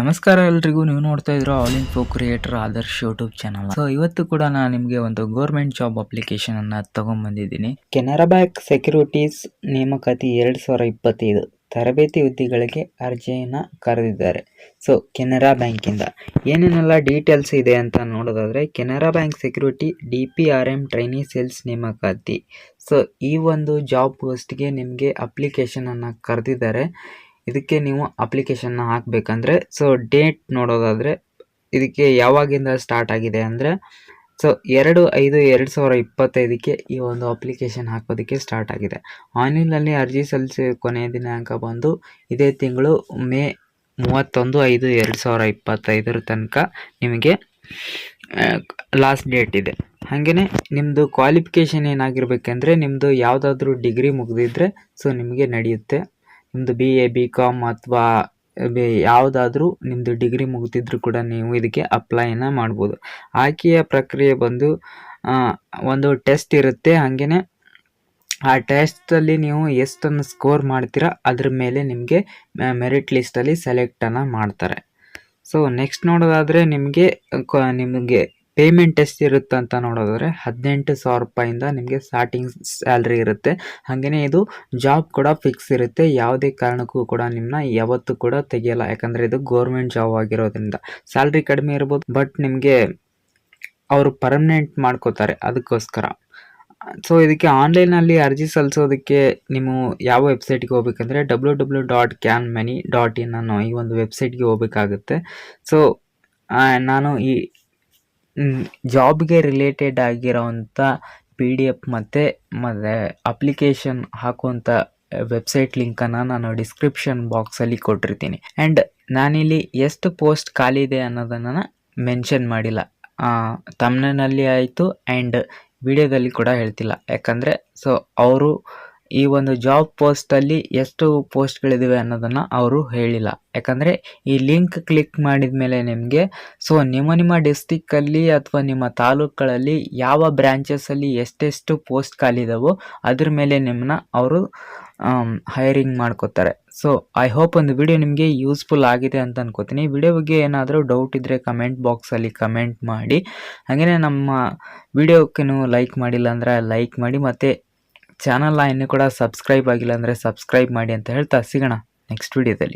ನಮಸ್ಕಾರ ಎಲ್ರಿಗೂ. ನೀವು ನೋಡ್ತಾ ಇದ್ರು all info creator Adarsh YouTube channel so ಇವತ್ತು ಕೂಡ ನಾನು ನಿಮಗೆ ಒಂದು ಗೌರ್ಮೆಂಟ್ ಜಾಬ್ ಅಪ್ಲಿಕೇಶನ್ ಅನ್ನ ತಗೊಂಡ್ಬಂದಿದ್ದೀನಿ ಕೆನರಾ ಬ್ಯಾಂಕ್ ಸೆಕ್ಯೂರಿಟೀಸ್ ನೇಮಕಾತಿ ಎರಡು ಸಾವಿರ ಇಪ್ಪತ್ತೈದು ತರಬೇತಿ ಹುದ್ದೆಗಳಿಗೆ ಅರ್ಜಿಯನ್ನು ಕರೆದಿದ್ದಾರೆ. ಸೊ ಕೆನರಾ ಬ್ಯಾಂಕಿಂದ ಏನೇನೆಲ್ಲ ಡೀಟೇಲ್ಸ್ ಇದೆ ಅಂತ ನೋಡೋದಾದ್ರೆ, Canara bank security D P R M trainee sales ನೇಮಕಾತಿ. ಸೊ ಈ ಒಂದು ಜಾಬ್ ಪೋಸ್ಟ್ಗೆ ನಿಮಗೆ ಅಪ್ಲಿಕೇಶನನ್ನು ಕರೆದಿದ್ದಾರೆ. ಇದಕ್ಕೆ ನೀವು ಅಪ್ಲಿಕೇಶನ್ನ ಹಾಕಬೇಕಂದ್ರೆ ಸೊ ಡೇಟ್ ನೋಡೋದಾದರೆ ಇದಕ್ಕೆ ಯಾವಾಗಿಂದ ಸ್ಟಾರ್ಟ್ ಆಗಿದೆ ಅಂದರೆ ಸೊ ಎರಡು ಐದು ಎರಡು ಸಾವಿರ ಇಪ್ಪತ್ತೈದಕ್ಕೆ ಈ ಒಂದು ಅಪ್ಲಿಕೇಶನ್ ಹಾಕೋದಕ್ಕೆ ಸ್ಟಾರ್ಟ್ ಆಗಿದೆ. ಆನ್ಲೈನಲ್ಲಿ ಅರ್ಜಿ ಸಲ್ಲಿಸಿ ಕೊನೆಯ ದಿನಾಂಕ ಬಂದು ಇದೇ ತಿಂಗಳು ಮೇ ಮೂವತ್ತೊಂದು ಐದು ಎರಡು ಸಾವಿರ ಇಪ್ಪತ್ತೈದರ ತನಕ ನಿಮಗೆ ಲಾಸ್ಟ್ ಡೇಟ್ ಇದೆ. ಹಾಗೆಯೇ ನಿಮ್ಮದು ಕ್ವಾಲಿಫಿಕೇಷನ್ ಏನಾಗಿರಬೇಕೆಂದ್ರೆ ನಿಮ್ಮದು ಯಾವುದಾದ್ರೂ ಡಿಗ್ರಿ ಮುಗಿದಿದ್ರೆ ಸೊ ನಿಮಗೆ ನಡೆಯುತ್ತೆ. ನಿಮ್ಮದು ಬಿ ಎ ಬಿ ಕಾಮ್ ಅಥವಾ ಯಾವುದಾದ್ರೂ ನಿಮ್ಮದು ಡಿಗ್ರಿ ಮುಗಿದಿದ್ರೂ ಕೂಡ ನೀವು ಇದಕ್ಕೆ ಅಪ್ಲೈನ ಮಾಡ್ಬೋದು. ಆಯ್ಕೆಯ ಪ್ರಕ್ರಿಯೆ ಬಂದು ಒಂದು ಟೆಸ್ಟ್ ಇರುತ್ತೆ. ಹಾಗೆಯೇ ಆ ಟೆಸ್ಟಲ್ಲಿ ನೀವು ಎಷ್ಟನ್ನು ಸ್ಕೋರ್ ಮಾಡ್ತೀರಾ, ಅದ್ರ ಮೇಲೆ ನಿಮಗೆ ಮೆರಿಟ್ ಲಿಸ್ಟಲ್ಲಿ ಸೆಲೆಕ್ಟನ್ನು ಮಾಡ್ತಾರೆ. ಸೊ ನೆಕ್ಸ್ಟ್ ನೋಡೋದಾದರೆ ನಿಮಗೆ ನಿಮಗೆ ಪೇಮೆಂಟ್ ಎಷ್ಟು ಇರುತ್ತೆ ಅಂತ ನೋಡೋದಾದ್ರೆ ಹದಿನೆಂಟು ಸಾವಿರ ರೂಪಾಯಿಂದ ನಿಮಗೆ ಸ್ಟಾರ್ಟಿಂಗ್ ಸ್ಯಾಲ್ರಿ ಇರುತ್ತೆ. ಹಾಗೆಯೇ ಇದು ಜಾಬ್ ಕೂಡ ಫಿಕ್ಸ್ ಇರುತ್ತೆ. ಯಾವುದೇ ಕಾರಣಕ್ಕೂ ಕೂಡ ನಿಮ್ಮನ್ನ ಯಾವತ್ತೂ ಕೂಡ ತೆಗೆಯಲ್ಲ. ಯಾಕಂದರೆ ಇದು ಗೌರ್ಮೆಂಟ್ ಜಾಬ್ ಆಗಿರೋದ್ರಿಂದ ಸ್ಯಾಲ್ರಿ ಕಡಿಮೆ ಇರ್ಬೋದು ಬಟ್ ನಿಮಗೆ ಅವರು ಪರ್ಮನೆಂಟ್ ಮಾಡ್ಕೋತಾರೆ ಅದಕ್ಕೋಸ್ಕರ. ಸೊ ಇದಕ್ಕೆ ಆನ್ಲೈನಲ್ಲಿ ಅರ್ಜಿ ಸಲ್ಲಿಸೋದಕ್ಕೆ ನೀವು ಯಾವ ವೆಬ್ಸೈಟ್ಗೆ ಹೋಗ್ಬೇಕಂದ್ರೆ W W dot can money dot in ಅನ್ನೋ ಈ ಒಂದು ವೆಬ್ಸೈಟ್ಗೆ ಹೋಗ್ಬೇಕಾಗುತ್ತೆ. ಸೊ ನಾನು ಈ ಜಾಬ್ಗೆ ರಿಲೇಟೆಡ್ ಆಗಿರೋವಂಥ ಪಿ ಡಿ ಎಫ್ ಮತ್ತು ಮತ್ತು ಅಪ್ಲಿಕೇಶನ್ ಹಾಕುವಂಥ ವೆಬ್ಸೈಟ್ ಲಿಂಕನ್ನು ನಾನು ಡಿಸ್ಕ್ರಿಪ್ಷನ್ ಬಾಕ್ಸಲ್ಲಿ ಕೊಟ್ಟಿರ್ತೀನಿ. ಆ್ಯಂಡ್ ನಾನಿಲ್ಲಿ ಎಷ್ಟು ಪೋಸ್ಟ್ ಖಾಲಿ ಇದೆ ಅನ್ನೋದನ್ನು ಮೆನ್ಷನ್ ಮಾಡಿಲ್ಲ. ತಮ್ಮನಲ್ಲಿ ಆಯಿತು ಆ್ಯಂಡ್ ವಿಡಿಯೋದಲ್ಲಿ ಕೂಡ ಹೇಳ್ತಿಲ್ಲ. ಯಾಕಂದರೆ ಸೊ ಅವರು ಈ ಒಂದು ಜಾಬ್ ಪೋಸ್ಟಲ್ಲಿ ಎಷ್ಟು ಪೋಸ್ಟ್ಗಳಿದ್ದಾವೆ ಅನ್ನೋದನ್ನು ಅವರು ಹೇಳಿಲ್ಲ. ಯಾಕಂದರೆ ಈ ಲಿಂಕ್ ಕ್ಲಿಕ್ ಮಾಡಿದ ಮೇಲೆ ನಿಮಗೆ ಸೊ ನಿಮ್ಮ ನಿಮ್ಮ ಡಿಸ್ಟಿಕ್ಕಲ್ಲಿ ಅಥವಾ ನಿಮ್ಮ ತಾಲೂಕುಗಳಲ್ಲಿ ಯಾವ ಬ್ರ್ಯಾಂಚಸ್ಸಲ್ಲಿ ಎಷ್ಟೆಷ್ಟು ಪೋಸ್ಟ್ ಖಾಲಿ ಇದಾವೋ ಅದ್ರ ಮೇಲೆ ನಿಮ್ಮನ್ನ ಅವರು ಹೈರಿಂಗ್ ಮಾಡ್ಕೋತಾರೆ. ಸೊ ಐ ಹೋಪ್ ಒಂದು ವಿಡಿಯೋ ನಿಮಗೆ ಯೂಸ್ಫುಲ್ ಆಗಿದೆ ಅಂತ ಅನ್ಕೋತೀನಿ. ವಿಡಿಯೋ ಬಗ್ಗೆ ಏನಾದರೂ ಡೌಟ್ ಇದ್ದರೆ ಕಮೆಂಟ್ ಬಾಕ್ಸಲ್ಲಿ ಕಮೆಂಟ್ ಮಾಡಿ. ಹಾಗೆಯೇ ನಮ್ಮ ವಿಡಿಯೋಕ್ಕೆ ಲೈಕ್ ಮಾಡಿಲ್ಲ ಅಂದರೆ ಲೈಕ್ ಮಾಡಿ, ಮತ್ತು ಚಾನಲ್ನ ಇನ್ನೂ ಕೂಡ ಸಬ್ಸ್ಕ್ರೈಬ್ ಆಗಿಲ್ಲ ಅಂದರೆ ಸಬ್ಸ್ಕ್ರೈಬ್ ಮಾಡಿ ಅಂತ ಹೇಳ್ತಾ ಸಿಗೋಣ ನೆಕ್ಸ್ಟ್ ವಿಡಿಯೋದಲ್ಲಿ